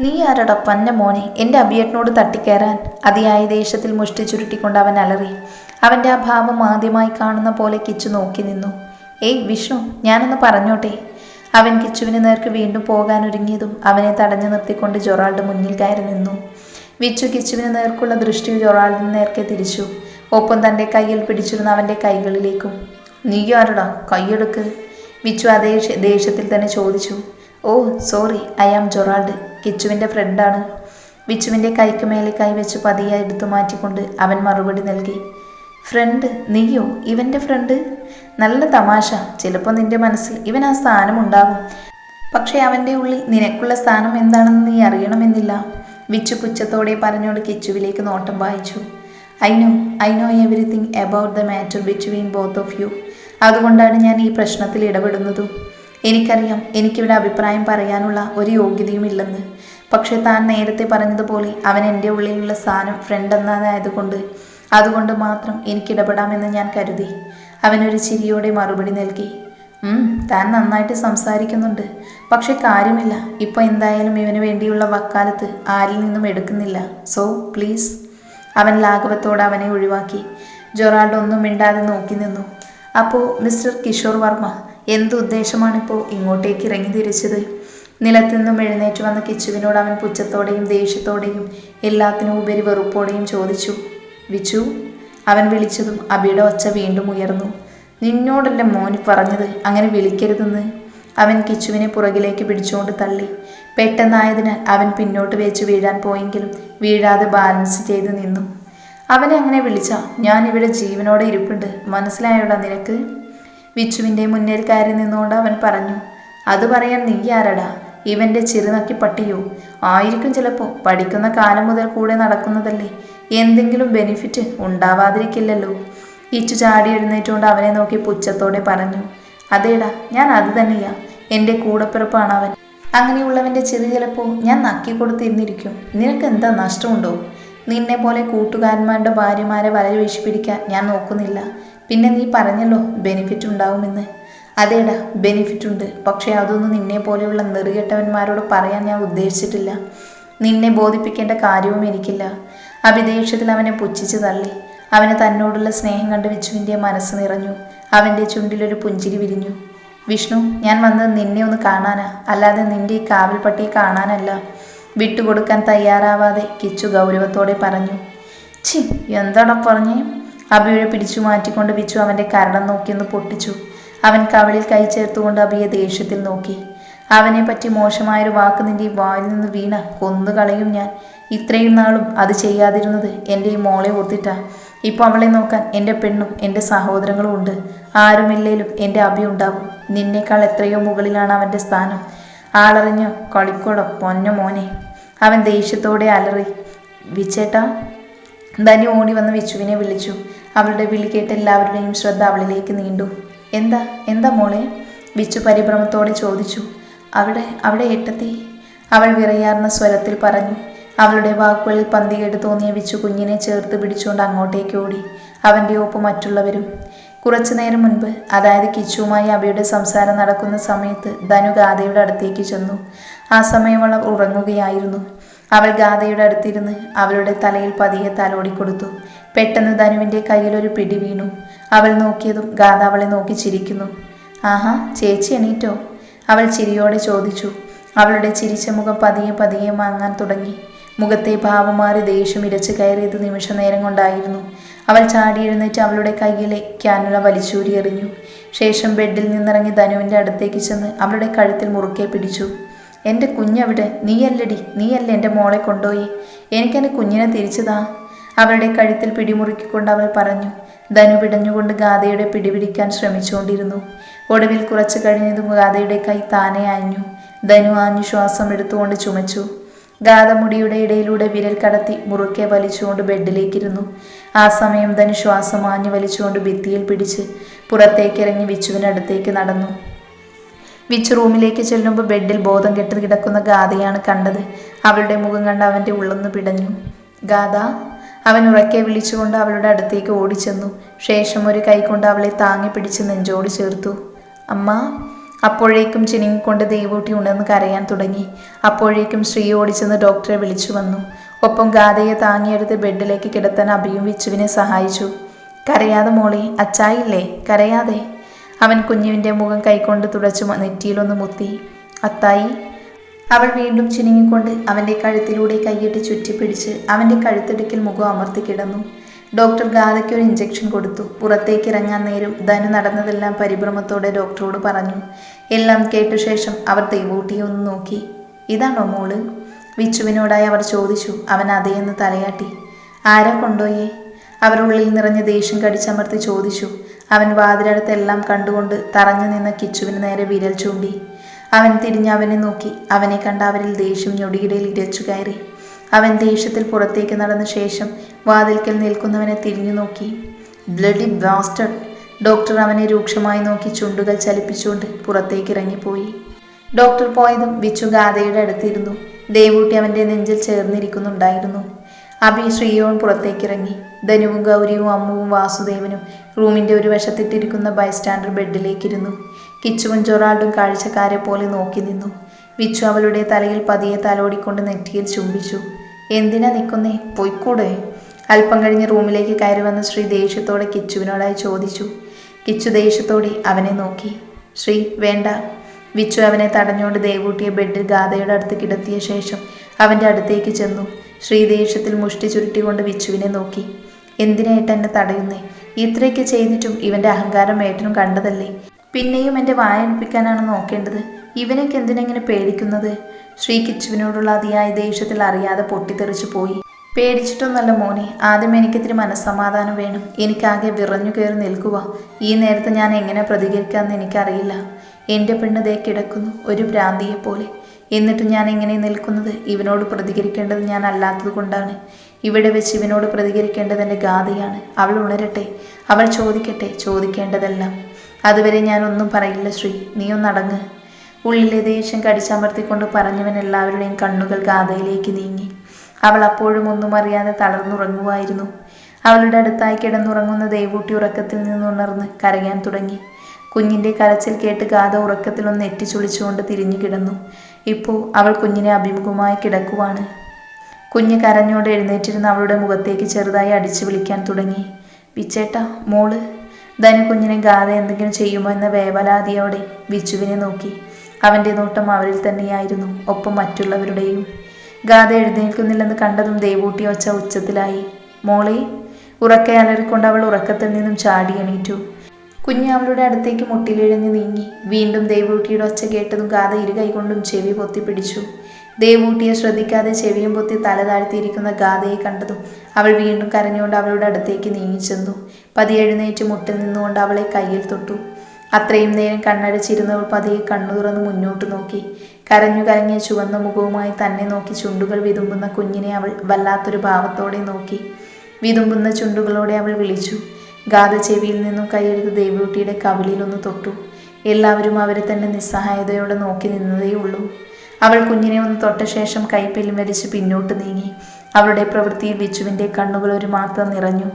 നീ ആരടാ പന്ന മോനെ? എന്റെ അബിയേട്ടനോട് തട്ടിക്കയറാൻ അതിയായ ദേഷ്യത്തിൽ മുഷ്ടി ചുരുട്ടിക്കൊണ്ട് അവൻ അലറി. അവന്റെ ആ ഭാവം ആദ്യമായി കാണുന്ന പോലെ കിച്ചു നോക്കി നിന്നു. ഏയ് വിഷ്ണു ഞാനൊന്ന് പറഞ്ഞോട്ടെ? അവൻ കിച്ചുവിന് നേർക്ക് വീണ്ടും പോകാൻ ഒരുങ്ങിയതും അവനെ തടഞ്ഞു നിർത്തിക്കൊണ്ട് ജൊറാൾഡ് മുന്നിൽ കയറി നിന്നു. വിച്ചു കിച്ചുവിന് നേർക്കുള്ള ദൃഷ്ടി ജൊറാൾഡിന് നേർക്കെ തിരിച്ചു. ഒപ്പം തന്റെ കയ്യിൽ പിടിച്ചിരുന്ന അവന്റെ കൈകളിലേക്കും നീ ആരടാ? കൈയെടുക്ക്. വിച്ചു അതേ ദേഷ്യത്തിൽ തന്നെ ചോദിച്ചു. Oh sorry I am Gerald. കിച്ചുവിന്റെ ഫ്രണ്ടാണ്. വിച്ചുവിന്റെ കൈക്ക് മേലെ കൈവച്ച് പതിയെ എടുത്തു മാറ്റിക്കൊണ്ട് അവൻ മറുപടി നൽകി. ഫ്രണ്ട് നീയോ? ഇവന്റെ ഫ്രണ്ട്? നല്ല തമാശ. ചിലപ്പോൾ നിന്റെ മനസ്സിൽ ഇവൻ ആ സ്ഥാനം ഉണ്ടാകും. പക്ഷേ അവന്റെ ഉള്ളിൽ നിനക്കുള്ള സ്ഥാനം എന്താണെന്ന് നീ അറിയണമെന്നില്ല. വിച്ചു പുച്ഛത്തോടെ പറഞ്ഞോട് കിച്ചുവിലേക്ക് നോട്ടം വായിച്ചു. I know I know everything about the matter between both of you. അതുകൊണ്ടാണ് ഞാൻ ഈ പ്രശ്നത്തിൽ ഇടപെടുന്നതും. എനിക്കറിയാം എനിക്കിവിടെ അഭിപ്രായം പറയാനുള്ള ഒരു യോഗ്യതയും ഇല്ലെന്ന് പക്ഷേ താൻ നേരത്തെ പറഞ്ഞതുപോലെ അവൻ എന്റെ ഉള്ളിലുള്ള സ്ഥാനം ഫ്രണ്ട് എന്നതായതുകൊണ്ട് അതുകൊണ്ട് മാത്രം എനിക്കിടപെടാമെന്ന് ഞാൻ കരുതി. അവനൊരു ചിരിയോടെ മറുപടി നൽകി. താൻ നന്നായിട്ട് സംസാരിക്കുന്നുണ്ട്. പക്ഷെ കാര്യമില്ല. ഇപ്പൊ എന്തായാലും ഇവന് വേണ്ടിയുള്ള വക്കാലത്ത് ആരിൽ നിന്നും എടുക്കുന്നില്ല. So please. അവൻ ലാഘവത്തോടെ അവനെ ഒഴിവാക്കി. ജൊറാൾഡ് ഒന്നും മിണ്ടാതെ നോക്കി നിന്നു. അപ്പോൾ മിസ്റ്റർ കിഷോർ വർമ്മ എന്ത് ഉദ്ദേശമാണിപ്പോൾ ഇങ്ങോട്ടേക്ക് ഇറങ്ങി തിരിച്ചത്? നിലത്തു നിന്നും എഴുന്നേറ്റ് വന്ന കിച്ചുവിനോട് അവൻ പുച്ഛത്തോടെയും ദേഷ്യത്തോടെയും എല്ലാത്തിനും ഉപരി വെറുപ്പോടെയും ചോദിച്ചു വിച്ചു അവൻ വിളിച്ചതും അബിയുടെ ഒച്ച വീണ്ടും ഉയർന്നു. നിന്നോടല്ല മോന് പറഞ്ഞത്? അങ്ങനെ വിളിക്കരുതെന്ന്? അവൻ കിച്ചുവിനെ പുറകിലേക്ക് പിടിച്ചുകൊണ്ട് തള്ളി. പെട്ടെന്നായതിനാൽ അവൻ പിന്നോട്ട് വെച്ച് വീഴാൻ പോയെങ്കിലും വീഴാതെ ബാലൻസ് ചെയ്ത് നിന്നു. അവനെ അങ്ങനെ വിളിച്ച? ഞാൻ ഇവിടെ ജീവനോടെ ഇരിപ്പുണ്ട്. മനസ്സിലായോടാ നിനക്ക്? വിച്ചുവിന്റെ മുന്നിൽ കയറി നിന്നുകൊണ്ട് അവൻ പറഞ്ഞു അത് പറയാൻ നീ ആരടാ? ഇവന്റെ ചിറുനക്കി പട്ടിയോ? ആയിരിക്കും ചിലപ്പോൾ പഠിക്കുന്ന കാലം മുതൽ കൂടെ നടക്കുന്നതല്ലേ? എന്തെങ്കിലും ബെനിഫിറ്റ് ഉണ്ടാവാതിരിക്കില്ലല്ലോ. ഇച്ചു ചാടി എഴുന്നേറ്റുകൊണ്ട് അവനെ നോക്കി പുച്ഛത്തോടെ പറഞ്ഞു അതേടാ ഞാൻ അത് തന്നെയാ. എന്റെ കൂടപ്പിറപ്പാണ് അവൻ. അങ്ങനെയുള്ളവന്റെ ചെറു ചിലപ്പോൾ ഞാൻ നക്കി കൊടുത്തിരുന്നിരിക്കും. നിനക്ക് എന്താ നഷ്ടമുണ്ടോ? നിന്നെ പോലെ കൂട്ടുകാരന്മാരുടെ ഭാര്യമാരെ വല വീശിപ്പിടിക്കാൻ ഞാൻ നോക്കുന്നില്ല. പിന്നെ നീ പറഞ്ഞല്ലോ ബെനിഫിറ്റ് ഉണ്ടാവുമെന്ന്. അതേടാ ബെനിഫിറ്റ് ഉണ്ട്. പക്ഷേ അതൊന്നും നിന്നെ പോലെയുള്ള നെറുകെട്ടവന്മാരോട് പറയാൻ ഞാൻ ഉദ്ദേശിച്ചിട്ടില്ല. നിന്നെ ബോധിപ്പിക്കേണ്ട കാര്യവും എനിക്കില്ല. അഭിദേഷ്യത്തിൽ അവനെ പുച്ഛിച്ചു തള്ളി. അവന് തന്നോടുള്ള സ്നേഹം കണ്ട് വിച്ചുവിന്റെ മനസ്സ് നിറഞ്ഞു. അവന്റെ ചുണ്ടിലൊരു പുഞ്ചിരി വിരിഞ്ഞു. വിഷ്ണു ഞാൻ വന്നത് നിന്നെ ഒന്ന് കാണാനാ. അല്ലാതെ നിന്റെ ഈ കാവൽ പട്ടിയെ കാണാനല്ല. വിട്ടുകൊടുക്കാൻ തയ്യാറാവാതെ കിച്ചു ഗൗരവത്തോടെ പറഞ്ഞു. ചി എന്താടാ പറഞ്ഞേ? അബിയെ പിടിച്ചു മാറ്റിക്കൊണ്ട് വിച്ചു അവന്റെ കരണം നോക്കിയൊന്ന് പൊട്ടിച്ചു. അവൻ കവളിൽ കൈ ചേർത്തുകൊണ്ട് അബിയെ ദേഷ്യത്തിൽ നോക്കി. അവനെ പറ്റി മോശമായൊരു വാക്ക് നിന്റെ വായിൽ നിന്ന് വീണ കൊന്നു കളയും ഞാൻ. ഇത്രയും നാളും അത് ചെയ്യാതിരുന്നത് എന്റെ ഈ മോളെ ഓർത്തിട്ടാ. ഇപ്പോൾ അവളെ നോക്കാൻ എന്റെ പെണ്ണും എന്റെ സഹോദരങ്ങളും ഉണ്ട്. ആരുമില്ലേലും എന്റെ അഭി ഉണ്ടാവും നിന്നേക്കാൾ എത്രയോ മുകളിലാണ് അവന്റെ സ്ഥാനം. ആളറിഞ്ഞു കളിക്കോടോ പൊന്ന മോനെ. അവൻ ദേഷ്യത്തോടെ അലറി. വിച്ചേട്ടാ ധനി ഓടി വന്ന് വിച്ചുവിനെ വിളിച്ചു. അവളുടെ വിളി കേട്ട് എല്ലാവരുടെയും ശ്രദ്ധ അവളിലേക്ക് നീണ്ടു. എന്താ? എന്താ മോളെ? വിച്ചു പരിഭ്രമത്തോടെ ചോദിച്ചു. അവിടെ അവിടെ എട്ടത്തി അവൾ വിറയാർന്ന സ്വരത്തിൽ പറഞ്ഞു. അവളുടെ വാക്കുകളിൽ പന്തികേട് തോന്നിയ വിച്ചു കുഞ്ഞിനെ ചേർത്ത് പിടിച്ചുകൊണ്ട് അങ്ങോട്ടേക്ക് ഓടി. അവന്റെ ഒപ്പം മറ്റുള്ളവരും. കുറച്ചു നേരം മുൻപ് അതായത് കിച്ചുവുമായി അവയുടെ സംസാരം നടക്കുന്ന സമയത്ത് ധനു ഗാഥയുടെ അടുത്തേക്ക് ചെന്നു. ആ സമയം അവൾ ഉറങ്ങുകയായിരുന്നു. അവൾ ഗാഥയുടെ അടുത്തിരുന്ന് അവളുടെ തലയിൽ പതിയെ തലോടിക്കൊടുത്തു. പെട്ടെന്ന് ധനുവിന്റെ ഒരു പിടി വീണു. അവൾ നോക്കിയതും ഗാഥ അവളെ നോക്കി ചിരിക്കുന്നു. ആഹാ ചേച്ചി എണീറ്റോ? അവൾ ചിരിയോടെ ചോദിച്ചു. അവളുടെ ചിരിച്ച മുഖം പതിയെ പതിയെ മാങ്ങാൻ തുടങ്ങി. മുഖത്തെ ഭാവം മാറി ദേഷ്യം ഇരച്ചു കയറിയത് നിമിഷ നേരം കൊണ്ടായിരുന്നു. അവൾ ചാടി എഴുന്നേറ്റ് അവളുടെ കയ്യിലെ ക്യാനുള വലിച്ചൂരി എറിഞ്ഞു. ശേഷം ബെഡിൽ നിന്നിറങ്ങി ധനുവിന്റെ അടുത്തേക്ക് ചെന്ന് അവളുടെ കഴുത്തിൽ മുറുക്കെ പിടിച്ചു. എന്റെ കുഞ്ഞവിടെ നീയല്ലടി നീയല്ല എന്റെ മോളെ കൊണ്ടുപോയി? എനിക്കെന്റെ കുഞ്ഞിനെ തിരിച്ചതാ. അവളുടെ കഴുത്തിൽ പിടിമുറുക്കിക്കൊണ്ട് അവൾ പറഞ്ഞു ധനു പിടഞ്ഞുകൊണ്ട് ഗാഥയുടെ പിടിപിടിക്കാൻ ശ്രമിച്ചുകൊണ്ടിരുന്നു. ഒടുവിൽ കുറച്ചു കഴിഞ്ഞതും ഗാഥയുടെ കൈ താനെ അയഞ്ഞു ധനു ആഞ്ഞു ശ്വാസം എടുത്തുകൊണ്ട് ചുമച്ചു. ഗാഥ മുടിയുടെ ഇടയിലൂടെ വിരൽ കടത്തി മുറുക്കെ വലിച്ചുകൊണ്ട് ബെഡിലേക്കിരുന്നു. ആ സമയം ധനു ശ്വാസം ആഞ്ഞു വലിച്ചുകൊണ്ട് ഭിത്തിയിൽ പിടിച്ച് പുറത്തേക്കിറങ്ങി വിച്ചുവിനടുത്തേക്ക് നടന്നു. വിച്ച് റൂമിലേക്ക് ചെല്ലുമ്പോൾ ബെഡിൽ ബോധം കെട്ട് കിടക്കുന്ന ഗാഥയാണ് കണ്ടത്. അവളുടെ മുഖം കണ്ട് അവന്റെ ഉള്ളൊന്ന് പിടഞ്ഞു. ഗാഥ അവൻ ഉറക്കെ വിളിച്ചുകൊണ്ട് അവളുടെ അടുത്തേക്ക് ഓടിച്ചെന്നു. ശേഷം ഒരു കൈകൊണ്ട് അവളെ താങ്ങി പിടിച്ച് നെഞ്ചോട് ചേർത്തു. അമ്മ അപ്പോഴേക്കും ചിനുങ്ങിക്കൊണ്ട് ദൈവൂട്ടി ഉണർന്ന് കരയാൻ തുടങ്ങി. അപ്പോഴേക്കും ശ്രീ ഓടിച്ചെന്ന് ഡോക്ടറെ വിളിച്ചു വന്നു. ഒപ്പം ഗാഥയെ താങ്ങിയെടുത്ത് ബെഡിലേക്ക് കിടത്താൻ അഭിയും വിച്ചുവിനെ സഹായിച്ചു. കരയാതെ മോളി അച്ചായില്ലേ? കരയാതെ? അവൻ കുഞ്ഞുവിന്റെ മുഖം കൈകൊണ്ട് തുടച്ചു നെറ്റിയിലൊന്ന് മുത്തി. അത്തായി അവൾ വീണ്ടും ചിനുങ്ങിക്കൊണ്ട് അവന്റെ കഴുത്തിലൂടെ കൈയിട്ട് ചുറ്റിപ്പിടിച്ച് അവന്റെ കഴുത്തിടുക്കിൽ മുഖം അമർത്തി കിടന്നു. ഡോക്ടർ ഗാഥയ്ക്ക് ഒരു ഇഞ്ചക്ഷൻ കൊടുത്തു. പുറത്തേക്ക് ഇറങ്ങാൻ നേരം ധനു നടന്നതെല്ലാം പരിഭ്രമത്തോടെ ഡോക്ടറോട് പറഞ്ഞു. എല്ലാം കേട്ട ശേഷം അവർ ദൈവൂട്ടിയെ ഒന്ന് നോക്കി. ഇതാണോ മോൾ? വിച്ചുവിനോടായി അവർ ചോദിച്ചു. അവൻ അതേയെന്ന് തലയാട്ടി. ആരാ കൊണ്ടോയേ അവർ ഉള്ളിൽ നിറഞ്ഞ ദേഷ്യം കടിച്ചമർത്തി ചോദിച്ചു. അവൻ വാതിലടുത്തെല്ലാം കണ്ടുകൊണ്ട് തറഞ്ഞു നിന്ന കിച്ചുവിന് നേരെ വിരൽ ചൂണ്ടി. അവൻ തിരിഞ്ഞ് അവനെ നോക്കി. അവനെ കണ്ട അവരിൽ ദേഷ്യം ഞൊടിയിടയിൽ ഇരച്ചു കയറി. അവൻ ദേഷ്യത്തിൽ പുറത്തേക്ക് നടന്ന ശേഷം വാതിൽക്കൽ നിൽക്കുന്നവനെ തിരിഞ്ഞു നോക്കി. ബ്ലഡി ബ്ലാസ്റ്റഡ് ഡോക്ടർ അവനെ രൂക്ഷമായി നോക്കി ചുണ്ടുകൾ ചലിപ്പിച്ചുകൊണ്ട് പുറത്തേക്ക് ഇറങ്ങിപ്പോയി ഡോക്ടർ പോയതും വിച്ചു ഗാഥയുടെ അടുത്തിരുന്നു. ദേവൂട്ടി അവന്റെ നെഞ്ചിൽ ചേർന്നിരിക്കുന്നുണ്ടായിരുന്നു. അഭി ശ്രീയോൻ പുറത്തേക്കിറങ്ങി. ധനുവും ഗൗരിയും അമ്മുവും വാസുദേവനും റൂമിന്റെ ഒരു വശത്തിട്ടിരിക്കുന്ന ബൈസ്റ്റാൻഡർ ബെഡിലേക്കിരുന്നു. കിച്ചുവും ജൊറാൾഡും കാഴ്ചക്കാരെ പോലെ നോക്കി നിന്നു. വിച്ചു അവളുടെ തലയിൽ പതിയെ തലോടിക്കൊണ്ട് നെറ്റിയിൽ ചുംബിച്ചു. എന്തിനാ നിൽക്കുന്നേ പൊയ്ക്കൂടെ? അല്പം കഴിഞ്ഞ് റൂമിലേക്ക് കയറി വന്ന ശ്രീ ദേഷ്യത്തോടെ കിച്ചുവിനോടായി ചോദിച്ചു. കിച്ചു ദേഷ്യത്തോടെ അവനെ നോക്കി. ശ്രീ വേണ്ട. വിച്ചു അവനെ തടഞ്ഞുകൊണ്ട് ദേവൂട്ടിയെ ബെഡിൽ ഗാഥയുടെ അടുത്ത് കിടത്തിയ ശേഷം അവന്റെ അടുത്തേക്ക് ചെന്നു. ശ്രീ ദേഷ്യത്തിൽ മുഷ്ടി ചുരുട്ടിക്കൊണ്ട് വിച്ചുവിനെ നോക്കി. എന്തിനായിട്ട് എന്നെ തടയുന്നേ? ഇത്രയൊക്കെ ചെയ്തിട്ടും ഇവന്റെ അഹങ്കാരം ഏട്ടനും കണ്ടതല്ലേ? പിന്നെയും എന്റെ വായടിപ്പിക്കാനാണ് നോക്കേണ്ടത്. ഇവനൊക്കെ എന്തിനെങ്ങനെ പേടിക്കുന്നത്? ശ്രീ കിച്ചുവിനോടുള്ള അതിയായ ദേഷ്യത്തിൽ അറിയാതെ പൊട്ടിത്തെറിച്ചു പോയി. പേടിച്ചിട്ടൊന്നല്ല മോനെ ആദ്യം എനിക്കിത്തിരി മനസ്സമാധാനം വേണം. എനിക്കാകെ വിറഞ്ഞു കയറി നിൽക്കുക. ഈ നേരത്ത് ഞാൻ എങ്ങനെ പ്രതികരിക്കാമെന്ന് എനിക്കറിയില്ല. എന്റെ പെണ്ണ് ദേ കിടക്കുന്നു ഒരു ഭ്രാന്തിയെ പോലെ എന്നിട്ട് ഞാൻ എങ്ങനെ നിൽക്കുന്നത്? ഇവനോട് പ്രതികരിക്കേണ്ടത് ഞാൻ അല്ലാത്തത് കൊണ്ടാണ്. ഇവിടെ വെച്ച് ഇവനോട് പ്രതികരിക്കേണ്ടത് എന്റെ ഗാഥയാണ്. അവൾ ഉണരട്ടെ. അവൾ ചോദിക്കട്ടെ ചോദിക്കേണ്ടതെല്ലാം. അതുവരെ ഞാനൊന്നും പറയില്ല ശ്രീ. നീ ഒന്നടങ്ങ് ഉള്ളിലെ ദേഷ്യം കടിച്ചമർത്തിക്കൊണ്ട് പറഞ്ഞവൻ എല്ലാവരുടെയും കണ്ണുകൾ ഗാഥയിലേക്ക് നീങ്ങി. അവൾ അപ്പോഴും ഒന്നും അറിയാതെ തളർന്നുറങ്ങുമായിരുന്നു. അവളുടെ അടുത്തായി കിടന്നുറങ്ങുന്ന ദേവൂട്ടി ഉറക്കത്തിൽ നിന്നുണർന്ന് കരയാൻ തുടങ്ങി. കുഞ്ഞിന്റെ കരച്ചിൽ കേട്ട് ഗാഥ ഉറക്കത്തിലൊന്ന് എറ്റിച്ചുളിച്ചുകൊണ്ട് തിരിഞ്ഞു കിടന്നു. ഇപ്പോൾ അവൾ കുഞ്ഞിനെ അഭിമുഖമായി കിടക്കുവാണ്. കുഞ്ഞ് കരഞ്ഞോടെ എഴുന്നേറ്റിരുന്ന അവളുടെ മുഖത്തേക്ക് ചെറുതായി അടിച്ചു വിളിക്കാൻ തുടങ്ങി. പിച്ചേട്ട മോൾ. ധനു കുഞ്ഞിനെ ഗാഥ എന്തെങ്കിലും ചെയ്യുമോ എന്ന വേവലാതിയോടെ ബിച്ചുവിനെ നോക്കി. അവന്റെ നോട്ടം അവരിൽ തന്നെയായിരുന്നു ഒപ്പം മറ്റുള്ളവരുടെയും. ഗാഥ എഴുന്നേൽക്കുന്നില്ലെന്ന് കണ്ടതും ദേവൂട്ടി ഒച്ച ഉച്ചത്തിലായി. മോളെ ഉറക്കെ അലറിക്കൊണ്ട് അവൾ ഉറക്കത്തിൽ നിന്നും ചാടി എണീറ്റു. കുഞ്ഞ് അവളുടെ അടുത്തേക്ക് മുട്ടിലിഴഞ്ഞു നീങ്ങി. വീണ്ടും ദേവൂട്ടിയുടെ ഒച്ച കേട്ടതും ഗാഥ ഇരു കൈകൊണ്ടും ചെവി പൊത്തിപ്പിടിച്ചു ദേവൂട്ടിയെ ശ്രദ്ധിക്കാതെ ചെവിയും പൊത്തി തല താഴ്ത്തിയിരിക്കുന്ന ഗാഥയെ കണ്ടതും അവൾ വീണ്ടും കരഞ്ഞുകൊണ്ട് അവളുടെ അടുത്തേക്ക് നീങ്ങിച്ചെന്നു. പതിയെഴുന്നേറ്റ് മുട്ടിൽ നിന്നുകൊണ്ട് അവളെ കയ്യിൽ തൊട്ടു. അത്രയും നേരം കണ്ണടച്ചിരുന്നവൾ പതിയെ കണ്ണു തുറന്ന് മുന്നോട്ട് നോക്കി. കരഞ്ഞു കരങ്ങിയ ചുവന്ന മുഖവുമായി തന്നെ നോക്കി ചുണ്ടുകൾ വിതുമ്പുന്ന കുഞ്ഞിനെ അവൾ വല്ലാത്തൊരു ഭാവത്തോടെ നോക്കി. വിതുമ്പുന്ന ചുണ്ടുകളോടെ അവൾ വിളിച്ചു. ഗാഥ ചെവിയിൽ നിന്നും കൈയെടുത്ത് ദേവൂട്ടിയുടെ കവിളിലൊന്ന് തൊട്ടു. എല്ലാവരും അവരെ തന്നെ നിസ്സഹായതയോടെ നോക്കി നിന്നതേ ഉള്ളൂ. അവൾ കുഞ്ഞിനെ ഒന്ന് തൊട്ട ശേഷം കൈ വലിച്ച് പിന്നോട്ട് നീങ്ങി. അവളുടെ പ്രവൃത്തിയിൽ ബിച്ചുവിന്റെ കണ്ണുകൾ ഒരു മാത്രം നിറഞ്ഞു.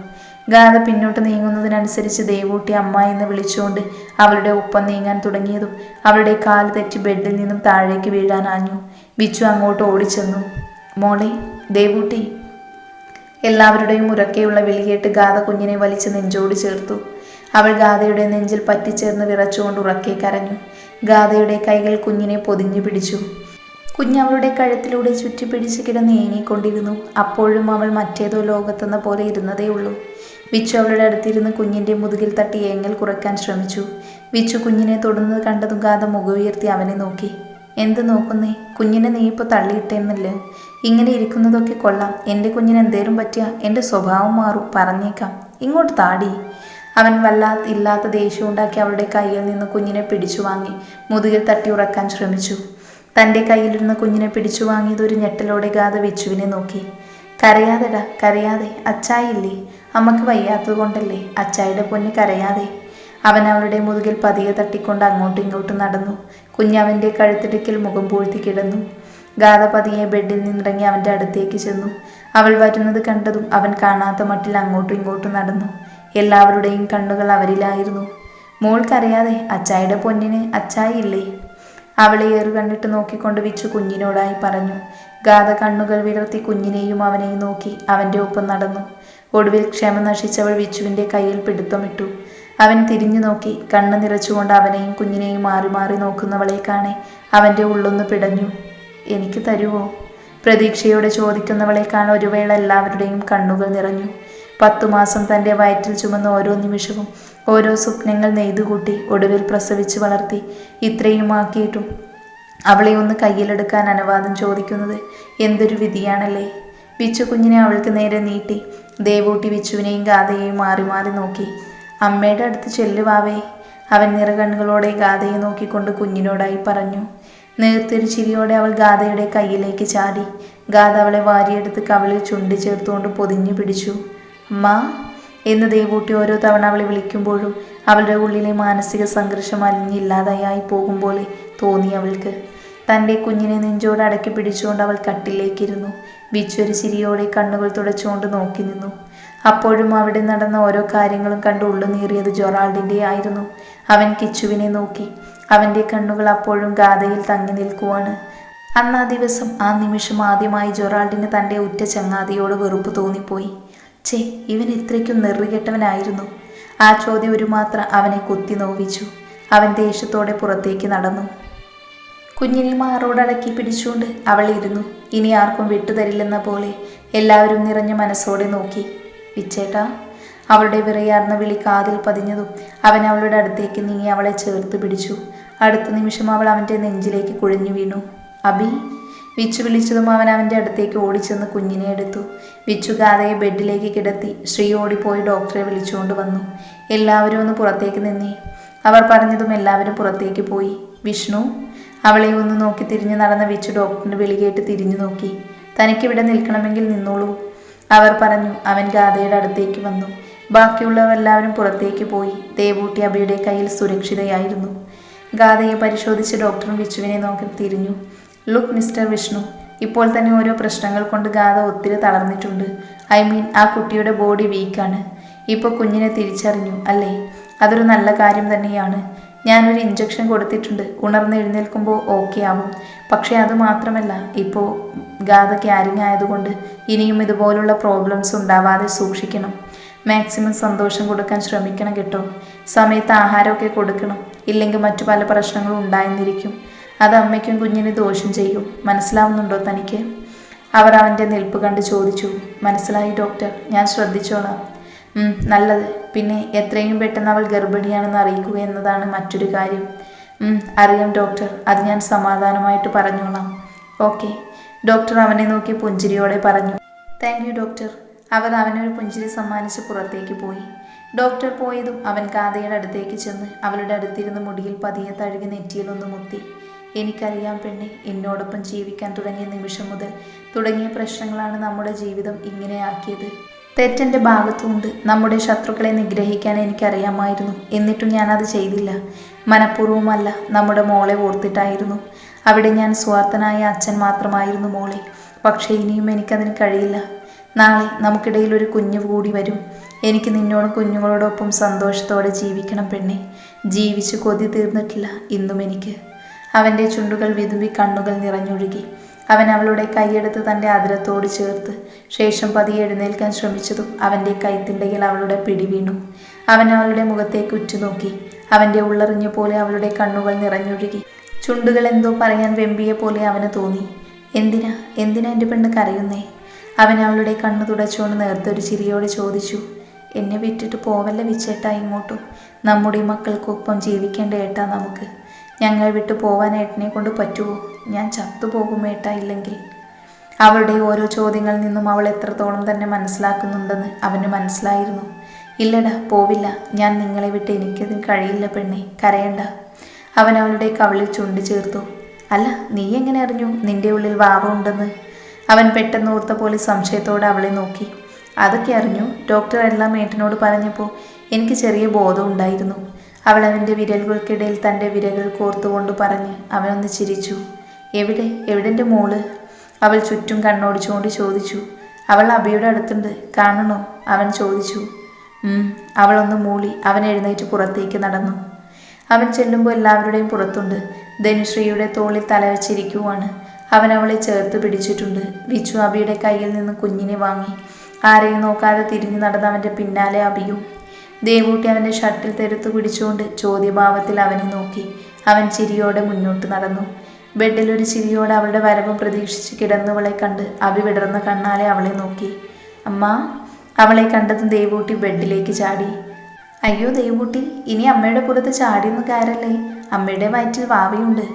ഗാഥ പിന്നോട്ട് നീങ്ങുന്നതിനനുസരിച്ച് ദേവൂട്ടി അമ്മ എന്ന് വിളിച്ചുകൊണ്ട് അവളുടെ ഒപ്പം നീങ്ങാൻ തുടങ്ങിയതും അവളുടെ കാൽ തെറ്റി ബെഡിൽ നിന്നും താഴേക്ക് വീഴാൻ ആഞ്ഞു. ബിച്ചു അങ്ങോട്ട് ഓടിച്ചെന്നു. മോളെ ദേവൂട്ടി. എല്ലാവരുടെയും ഉറക്കെയുള്ള വിളികേട്ട് ഗാഥ കുഞ്ഞിനെ വലിച്ച് നെഞ്ചോട് ചേർത്തു. അവൾ ഗാഥയുടെ നെഞ്ചിൽ പറ്റിച്ചേർന്ന് വിറച്ചുകൊണ്ട് ഉറക്കെ കരഞ്ഞു. ഗാഥയുടെ കൈകൾ കുഞ്ഞിനെ പൊതിഞ്ഞു പിടിച്ചു. കുഞ്ഞ് അവളുടെ കഴുത്തിലൂടെ ചുറ്റിപ്പിടിച്ച് കിടന്ന് ഏങ്ങിക്കൊണ്ടിരുന്നു. അപ്പോഴും അവൾ മറ്റേതോ ലോകത്തെന്ന പോലെ ഇരുന്നതേ ഉള്ളൂ വിച്ചു അവളുടെ അടുത്തിരുന്ന് കുഞ്ഞിന്റെ മുതുകിൽ തട്ടി ഏങ്ങൽ കുറയ്ക്കാൻ ശ്രമിച്ചു. വിച്ചു കുഞ്ഞിനെ തൊടുന്നത് കണ്ടതും ഗാഥ മുഖമുയർത്തി അവനെ നോക്കി. എന്ത് നോക്കുന്നേ? കുഞ്ഞിനെ നീ ഇപ്പോൾ തള്ളിയിട്ടേന്നല്ലേ? ഇങ്ങനെ ഇരിക്കുന്നതൊക്കെ കൊള്ളാം. എന്റെ കുഞ്ഞിന് എന്തേലും പറ്റിയ എന്റെ സ്വഭാവം മാറും. പറഞ്ഞേക്കാം. ഇങ്ങോട്ട് താടി. അവൻ വല്ലാത്ത ഇല്ലാത്ത ദേഷ്യം ഉണ്ടാക്കി അവളുടെ കയ്യിൽ നിന്ന് കുഞ്ഞിനെ പിടിച്ചു വാങ്ങി മുതുകിൽ തട്ടി ഉറക്കാൻ ശ്രമിച്ചു. തന്റെ കയ്യിലിരുന്ന് കുഞ്ഞിനെ പിടിച്ചു വാങ്ങിയത് ഒരു ഞെട്ടലോടെ ഗാഥ വിച്ചുവിനെ നോക്കി. കരയാതെടാ കരയാതെ. അച്ചായില്ലേ? അമ്മയ്ക്ക് വയ്യാത്തതുകൊണ്ടല്ലേ അച്ചായുടെ പൊന്നി കരയാതെ. അവൻ അവളുടെ മുതുകിൽ പതിയെ തട്ടിക്കൊണ്ട് അങ്ങോട്ടും ഇങ്ങോട്ടും നടന്നു. കുഞ്ഞവന്റെ കഴുത്തിടുക്കിൽ മുഖം പൂഴ്ത്തി കിടന്നു. ഗാഥ പതിയെ ബെഡിൽ നിന്നിറങ്ങി അവന്റെ അടുത്തേക്ക് ചെന്നു. അവൾ വരുന്നത് കണ്ടതും അവൻ കാണാത്ത മട്ടിൽ അങ്ങോട്ടും ഇങ്ങോട്ടും നടന്നു. എല്ലാവരുടെയും കണ്ണുകൾ അവരിലായിരുന്നു. മോൾക്കറിയാതെ അച്ചായുടെ പൊന്നിന് അച്ചായില്ലേ? അവളെ ഏറു കണ്ടിട്ട് നോക്കിക്കൊണ്ട് വിച്ചു കുഞ്ഞിനോടായി പറഞ്ഞു. ഗാഥ കണ്ണുകൾ വിടർത്തി കുഞ്ഞിനെയും അവനെയും നോക്കി അവന്റെ ഒപ്പം നടന്നു. ഒടുവിൽ ക്ഷമ നശിച്ചവൾ വിച്ചുവിന്റെ കയ്യിൽ പിടുത്തമിട്ടു. അവൻ തിരിഞ്ഞു നോക്കി. കണ്ണ് നിറച്ചുകൊണ്ട് അവനെയും കുഞ്ഞിനെയും മാറി മാറി നോക്കുന്നവളെ കാണെ. അവന്റെ ഉള്ളൊന്ന് പിടഞ്ഞു. എനിക്ക് തരുവോ? പ്രതീക്ഷയോടെ ചോദിക്കുന്നവളെ കാണാൻ ഒരുവേള എല്ലാവരുടെയും കണ്ണുകൾ നിറഞ്ഞു. പത്തു മാസം തന്റെ വയറ്റിൽ ചുമന്ന ഓരോ നിമിഷവും ഓരോ സ്വപ്നങ്ങൾ നെയ്തുകൂട്ടി ഒടുവിൽ പ്രസവിച്ച് വളർത്തി. ഇത്രയും ആക്കിയിട്ടും അവളെ ഒന്ന് കയ്യിലെടുക്കാൻ അനുവാദം ചോദിക്കുന്നത് എന്തൊരു വിധിയാണല്ലേ? വിച്ചു കുഞ്ഞിനെ അവൾക്ക് നേരെ നീട്ടി. ദേവൂട്ടി വിച്ചുവിനെയും ഗാഥയെയും മാറി മാറി നോക്കി. അമ്മയുടെ അടുത്ത് ചെല്ലുവാവേ അവൻ നിറകണ്ണുകളോടെ ഗാഥയെ നോക്കിക്കൊണ്ട് കുഞ്ഞിനോടായി പറഞ്ഞു. നേർത്തൊരു ചിരിയോടെ അവൾ ഗാഥയുടെ കയ്യിലേക്ക് ചാടി. ഗാഥ അവളെ വാരിയെടുത്ത് കവളിൽ ചുണ്ടി ചേർത്തുകൊണ്ട് പൊതിഞ്ഞു പിടിച്ചു. അമ്മ എന്ന് ദേവൂട്ടി ഓരോ തവണ അവളെ വിളിക്കുമ്പോഴും അവളുടെ ഉള്ളിലെ മാനസിക സംഘർഷം അലിഞ്ഞില്ലാതായി പോകും പോലെ തോന്നി അവൾക്ക്. തന്റെ കുഞ്ഞിനെ നെഞ്ചോട് അടക്കി പിടിച്ചുകൊണ്ട് അവൾ കട്ടിലേക്കിരുന്നു. ബിച്ചൊരു ചിരിയോടെ കണ്ണുകൾ തുടച്ചുകൊണ്ട് നോക്കി നിന്നു. അപ്പോഴും അവിടെ നടന്ന ഓരോ കാര്യങ്ങളും കണ്ട് ഉള്ളുനീറിയത് ജൊറാൾഡിന്റെ ആയിരുന്നു. അവൻ കിച്ചുവിനെ നോക്കി. അവന്റെ കണ്ണുകൾ അപ്പോഴും ഗാഥയിൽ തങ്ങി നിൽക്കുവാണ്. അന്ന് ആ ദിവസം ആ നിമിഷം ആദ്യമായി ജൊറാൾഡിന് തന്റെ ഉറ്റ ചങ്ങാതിയോട് വെറുപ്പ് തോന്നിപ്പോയി. ചേ ഇവൻ ഇത്രയ്ക്കും നെറുകെട്ടവനായിരുന്നു. ആ ചോദ്യം ഒരു മാത്രം അവനെ കുത്തി നോവിച്ചു. അവൻ ദേഷ്യത്തോടെ പുറത്തേക്ക് നടന്നു. കുഞ്ഞിനെ മാറോടടക്കി പിടിച്ചുകൊണ്ട് അവൾ ഇരുന്നു. ഇനി ആർക്കും വിട്ടുതരില്ലെന്ന പോലെ എല്ലാവരും നിറഞ്ഞ മനസ്സോടെ നോക്കി. വിച്ചേട്ടാ അവളുടെ വിറയാർന്ന വിളി കാതിൽ പതിഞ്ഞതും അവൻ അവളുടെ അടുത്തേക്ക് നീങ്ങി അവളെ ചേർത്ത് പിടിച്ചു. അടുത്ത നിമിഷം അവൾ അവന്റെ നെഞ്ചിലേക്ക് കുഴഞ്ഞു വീണു. അബി വിച്ചു വിളിച്ചതും അവൻ അവന്റെ അടുത്തേക്ക് ഓടിച്ചെന്ന് കുഞ്ഞിനെ എടുത്തു. വിച്ചു ഗാഥയെ ബെഡിലേക്ക് കിടത്തി ശ്രീ ഓടിപ്പോയി ഡോക്ടറെ വിളിച്ചുകൊണ്ട് വന്നു. എല്ലാവരും ഒന്ന് പുറത്തേക്ക് നിന്നേ. അവർ പറഞ്ഞതും എല്ലാവരും പുറത്തേക്ക് പോയി. വിഷ്ണു അവളെ ഒന്ന് നോക്കി തിരിഞ്ഞു നടന്ന വെച്ച് ഡോക്ടറിന്റെ വിളി കേട്ട് തിരിഞ്ഞു നോക്കി. തനിക്കിവിടെ നിൽക്കണമെങ്കിൽ നിന്നോളൂ. അവർ പറഞ്ഞു അവൻ ഗാഥയുടെ അടുത്തേക്ക് വന്നു. ബാക്കിയുള്ളവരെല്ലാവരും പുറത്തേക്ക് പോയി. ദേവൂട്ടി അബിയുടെ കയ്യിൽ സുരക്ഷിതയായിരുന്നു. ഗാഥയെ പരിശോധിച്ച് ഡോക്ടറും വിഷുവിനെ നോക്കി തിരിഞ്ഞു. ലുക്ക് മിസ്റ്റർ വിഷ്ണു ഇപ്പോൾ തന്നെ ഓരോ പ്രശ്നങ്ങൾ കൊണ്ട് ഗാഥ ഒത്തിരി തളർന്നിട്ടുണ്ട്. ഐ മീൻ ആ കുട്ടിയുടെ ബോഡി വീക്കാണ്. ഇപ്പോൾ കുഞ്ഞിനെ തിരിച്ചറിഞ്ഞു അല്ലേ? അതൊരു നല്ല കാര്യം തന്നെയാണ്. ഞാനൊരു ഇഞ്ചക്ഷൻ കൊടുത്തിട്ടുണ്ട്. ഉണർന്ന് എഴുന്നേൽക്കുമ്പോൾ ഓക്കെ ആവും. പക്ഷേ അത് മാത്രമല്ല ഇപ്പോൾ ഗാഥ ക്യാരിങ് ആയതുകൊണ്ട് ഇനിയും ഇതുപോലുള്ള പ്രോബ്ലംസ് ഉണ്ടാവാതെ സൂക്ഷിക്കണം. മാക്സിമം സന്തോഷം കൊടുക്കാൻ ശ്രമിക്കണം കേട്ടോ. സമയത്ത് ആഹാരമൊക്കെ കൊടുക്കണം. ഇല്ലെങ്കിൽ മറ്റു പല പ്രശ്നങ്ങളും ഉണ്ടായെന്നിരിക്കും. അത് അമ്മയ്ക്കും കുഞ്ഞിന് ദോഷം ചെയ്യും. മനസ്സിലാവുന്നുണ്ടോ തനിക്ക്? അവർ അവന്റെ നിൽപ്പ് കണ്ട് ചോദിച്ചു. മനസ്സിലായി ഡോക്ടർ ഞാൻ ശ്രദ്ധിച്ചോളാം. നല്ലത്. പിന്നെ എത്രയും പെട്ടെന്ന് അവൾ ഗർഭിണിയാണെന്ന് അറിയിക്കുക എന്നതാണ് മറ്റൊരു കാര്യം. അറിയാം ഡോക്ടർ. അത് ഞാൻ സമാധാനമായിട്ട് പറഞ്ഞോളാം. ഓക്കെ. ഡോക്ടർ അവനെ നോക്കി പുഞ്ചിരിയോടെ പറഞ്ഞു. Thank you doctor. അവർ അവനൊരു പുഞ്ചിരി സമ്മാനിച്ച് പുറത്തേക്ക് പോയി. ഡോക്ടർ പോയതും അവൻ കാതയുടെ അടുത്തേക്ക് ചെന്ന് അവളുടെ അടുത്തിരുന്ന് മുടിയിൽ പതിയെ തഴുകി നെറ്റിയിലൊന്ന് മുത്തി. എനിക്കറിയാം പെണ്ണെ എന്നോടൊപ്പം ജീവിക്കാൻ തുടങ്ങിയ നിമിഷം മുതൽ തുടങ്ങിയ പ്രശ്നങ്ങളാണ് നമ്മുടെ ജീവിതം ഇങ്ങനെയാക്കിയത് തെറ്റെന്റെ ഭാഗത്തുമുണ്ട് നമ്മുടെ ശത്രുക്കളെ നിഗ്രഹിക്കാൻ എനിക്കറിയാമായിരുന്നു. എന്നിട്ടും ഞാനത് ചെയ്തില്ല. മനഃപൂർവമല്ല നമ്മുടെ മോളെ ഓർത്തിട്ടായിരുന്നു. അവിടെ ഞാൻ സ്വാർത്ഥനായ അച്ഛൻ മാത്രമായിരുന്നു മോളെ. പക്ഷേ ഇനിയും എനിക്കതിന് കഴിയില്ല. നാളെ നമുക്കിടയിൽ ഒരു കുഞ്ഞു കൂടി വരും. എനിക്ക് നിന്നോടും കുഞ്ഞുങ്ങളോടൊപ്പം സന്തോഷത്തോടെ ജീവിക്കണം പെണ്ണെ. ജീവിച്ച് കൊതി തീർന്നിട്ടില്ല ഇന്നും എനിക്ക്. അവന്റെ ചുണ്ടുകൾ വിതുമ്പി കണ്ണുകൾ നിറഞ്ഞൊഴുകി. അവൻ അവളുടെ കൈയെടുത്ത് തന്റെ അതിരത്തോട് ചേർത്ത് ശേഷം പതിയെ എഴുന്നേൽക്കാൻ ശ്രമിച്ചതും അവന്റെ കൈത്തിണ്ടയിൽ അവളുടെ പിടി വീണു. അവൻ അവളുടെ മുഖത്തേക്ക് ഉറ്റുനോക്കി അവന്റെ ഉള്ളറിഞ്ഞ പോലെ അവളുടെ കണ്ണുകൾ നിറഞ്ഞൊഴുകി. ചുണ്ടുകൾ എന്തോ പറയാൻ വെമ്പിയെ പോലെ അവന് തോന്നി. എന്തിനാ? എന്തിനാ എന്റെ പെണ്ണ് കരയുന്നേ? അവൻ അവളുടെ കണ്ണു തുടച്ചുകൊണ്ട് നേർത്തൊരു ചിരിയോടെ ചോദിച്ചു. എന്നെ വിട്ടിട്ട് പോവല്ല വിച്ചേട്ടാ ഇങ്ങോട്ടും? നമ്മുടെ മക്കൾക്കൊപ്പം ജീവിക്കേണ്ട ഏട്ടാ നമുക്ക്. ഞങ്ങൾ വിട്ടു പോവാൻ ഏട്ടനെ കൊണ്ട് പറ്റുമോ ഞാൻ ചത്തുപോകും ഏട്ടാ ഇല്ലെങ്കിൽ. അവളുടെ ഓരോ ചോദ്യങ്ങളിൽ നിന്നും അവൾ എത്രത്തോളം തന്നെ മനസ്സിലാക്കുന്നുണ്ടെന്ന് അവന് മനസ്സിലായിരുന്നു. ഇല്ലടാ പോവില്ല. ഞാൻ നിങ്ങളെ വിട്ട് എനിക്കതിന് കഴിയില്ല പെണ്ണെ. കരയണ്ട. അവൻ അവളുടെ കവളിൽ ചുണ്ടി ചേർത്തു അല്ല നീ എങ്ങനെ അറിഞ്ഞു? നിന്റെ ഉള്ളിൽ വാവ ഉണ്ടെന്ന്. അവൻ പെട്ടെന്ന് ഓർത്ത പോലെ സംശയത്തോടെ അവളെ നോക്കി. അതൊക്കെ അറിഞ്ഞു. ഡോക്ടർ എല്ലാം ഏട്ടനോട് പറഞ്ഞപ്പോൾ എനിക്ക് ചെറിയ ബോധം ഉണ്ടായിരുന്നു. അവൾ അവന്റെ വിരലുകൾക്കിടയിൽ തന്റെ വിരകൾ കോർത്തുകൊണ്ട് പറഞ്ഞ് അവനൊന്ന് ചിരിച്ചു. എവിടെ? എവിടെന്റെ മോൾ? അവൾ ചുറ്റും കണ്ണോടിച്ചുകൊണ്ട് ചോദിച്ചു. അവൾ അബിയുടെ അടുത്തുണ്ട്. കാണണോ? അവൻ ചോദിച്ചു. അവളൊന്ന് മൂളി അവൻ എഴുന്നേറ്റ് പുറത്തേക്ക് നടന്നു. അവൻ ചെല്ലുമ്പോൾ എല്ലാവരുടെയും പുറത്തുണ്ട്. ധനുശ്രീയുടെ തോളിൽ തലവച്ചിരിക്കുവാണ് അവൻ അവളെ ചേർത്ത് പിടിച്ചിട്ടുണ്ട്. വിച്ചു അബിയുടെ കയ്യിൽ നിന്ന് കുഞ്ഞിനെ വാങ്ങി. ആരെയും നോക്കാതെ തിരിഞ്ഞു നടന്ന അവന്റെ പിന്നാലെ അബിയും ദേവൂട്ടി അവന്റെ ഷർട്ടിൽ തെരുത്തു പിടിച്ചുകൊണ്ട് ചോദ്യഭാവത്തിൽ അവനെ നോക്കി. അവൻ ചിരിയോടെ മുന്നോട്ട് നടന്നു. ബെഡിൽ ഒരു ചിരിയോടെ അവളുടെ വരവ് പ്രതീക്ഷിച്ച് കിടന്നവളെ കണ്ട് അബി വിടർന്ന കണ്ണാലെ അവളെ നോക്കി. അമ്മ അവളെ കണ്ടതും ദേവൂട്ടി ബെഡിലേക്ക് ചാടി. അയ്യോ ദേവൂട്ടി ഇനി അമ്മയുടെ പുറത്ത് ചാടിയെന്ന് കാരല്ലേ? അമ്മയുടെ വയറ്റിൽ വാവയുണ്ട്.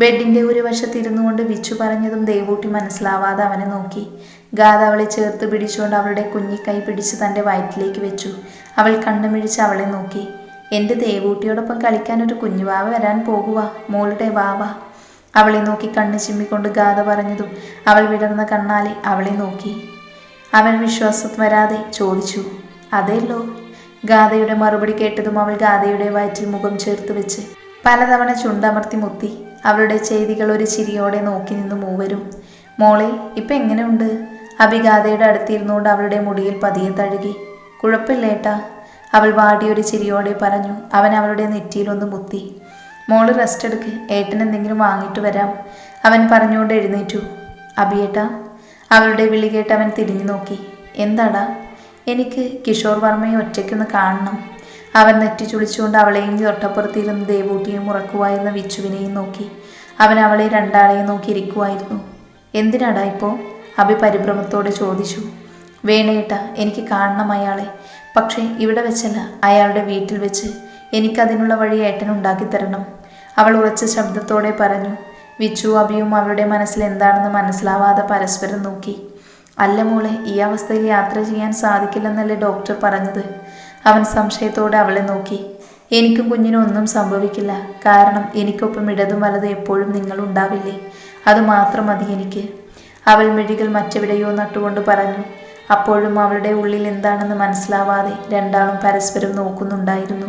ബെഡിന്റെ ഒരു വശത്തിരുന്നു കൊണ്ട് വിച്ചു പറഞ്ഞതും ദേവൂട്ടി മനസ്സിലാവാതെ അവനെ നോക്കി. ഗാഥ അവളെ ചേർത്ത് പിടിച്ചുകൊണ്ട് അവളുടെ കുഞ്ഞിക്കൈ പിടിച്ച് തന്റെ വയറ്റിലേക്ക് വെച്ചു. അവൾ കണ്ണുമിഴിച്ച് അവളെ നോക്കി. എന്റെ ദേവൂട്ടിയോടൊപ്പം കളിക്കാൻ ഒരു കുഞ്ഞുവാവ വരാൻ പോകുക മോളുടെ വാവ. അവളെ നോക്കി കണ്ണ് ചിമ്മിക്കൊണ്ട് ഗാഥ പറഞ്ഞതും അവൾ വിടർന്ന കണ്ണാലെ അവളെ നോക്കി. അവൻ വിശ്വാസം വരാതെ ചോദിച്ചു അതേല്ലോ ഗാഥയുടെ മറുപടി കേട്ടതും അവൾ ഗാഥയുടെ വയറ്റിൽ മുഖം ചേർത്ത് വെച്ച് പലതവണ ചുണ്ടമർത്തി മുത്തി. അവളുടെ ചെയ്തികൾ ഒരു ചിരിയോടെ നോക്കി നിന്നു മൂവരും. മോളെ ഇപ്പം എങ്ങനെയുണ്ട്? അഭിഗാഥയുടെ അടുത്തിരുന്നുകൊണ്ട് അവളുടെ മുടിയിൽ പതിയെ തഴുകി. കുഴപ്പമില്ലേട്ടാ അവൾ വാടിയൊരു ചിരിയോടെ പറഞ്ഞു. അവൻ അവളുടെ നെറ്റിയിലൊന്ന് മുത്തി. മോൾ റെസ്റ്റ് എടുക്ക്. ഏട്ടൻ എന്തെങ്കിലും വാങ്ങിയിട്ട് വരാം. അവൻ പറഞ്ഞുകൊണ്ട് എഴുന്നേറ്റു. അബിയേട്ടാ അവളുടെ വിളി കേട്ട് അവൻ തിരിഞ്ഞു നോക്കി. എന്താടാ? എനിക്ക് കിഷോർ വർമ്മയെ ഒറ്റയ്ക്കൊന്ന് കാണണം. അവൻ നെറ്റി ചുളിച്ചുകൊണ്ട് അവളെയും തൊട്ടപ്പുറത്തിരുന്ന് ദേവൂട്ടിയും ഉറക്കുവായിരുന്ന വിച്ചുവിനെയും നോക്കി. അവൻ അവളെ രണ്ടാളെയും നോക്കി ഇരിക്കുമായിരുന്നു എന്തിനാടാ ഇപ്പോൾ അഭി പരിഭ്രമത്തോടെ ചോദിച്ചു. വേണേട്ട എനിക്ക് കാണണം അയാളെ. പക്ഷേ ഇവിടെ വെച്ചല്ല അയാളുടെ വീട്ടിൽ വെച്ച് എനിക്കതിനുള്ള വഴി ഏട്ടൻ ഉണ്ടാക്കി തരണം. അവൾ ഉറച്ച ശബ്ദത്തോടെ പറഞ്ഞു വിച്ചു അഭിയും അവളുടെ മനസ്സിൽ എന്താണെന്ന് മനസ്സിലാവാതെ പരസ്പരം നോക്കി. അല്ല മോളെ ഈ അവസ്ഥയിൽ യാത്ര ചെയ്യാൻ സാധിക്കില്ലെന്നല്ലേ ഡോക്ടർ പറഞ്ഞത്. അവൻ സംശയത്തോടെ അവളെ നോക്കി. എനിക്കും കുഞ്ഞിനും ഒന്നും സംഭവിക്കില്ല. കാരണം എനിക്കൊപ്പം ഇടതും വലതും എപ്പോഴും നിങ്ങൾ ഉണ്ടാവില്ലേ? അത് മാത്രം മതി എനിക്ക്. അവൾ മിഴികൾ മറ്റെവിടെയോ നട്ടുകൊണ്ട് പറഞ്ഞു അപ്പോഴും അവളുടെ ഉള്ളിൽ എന്താണെന്ന് മനസ്സിലാവാതെ രണ്ടാളും പരസ്പരം നോക്കുന്നുണ്ടായിരുന്നു.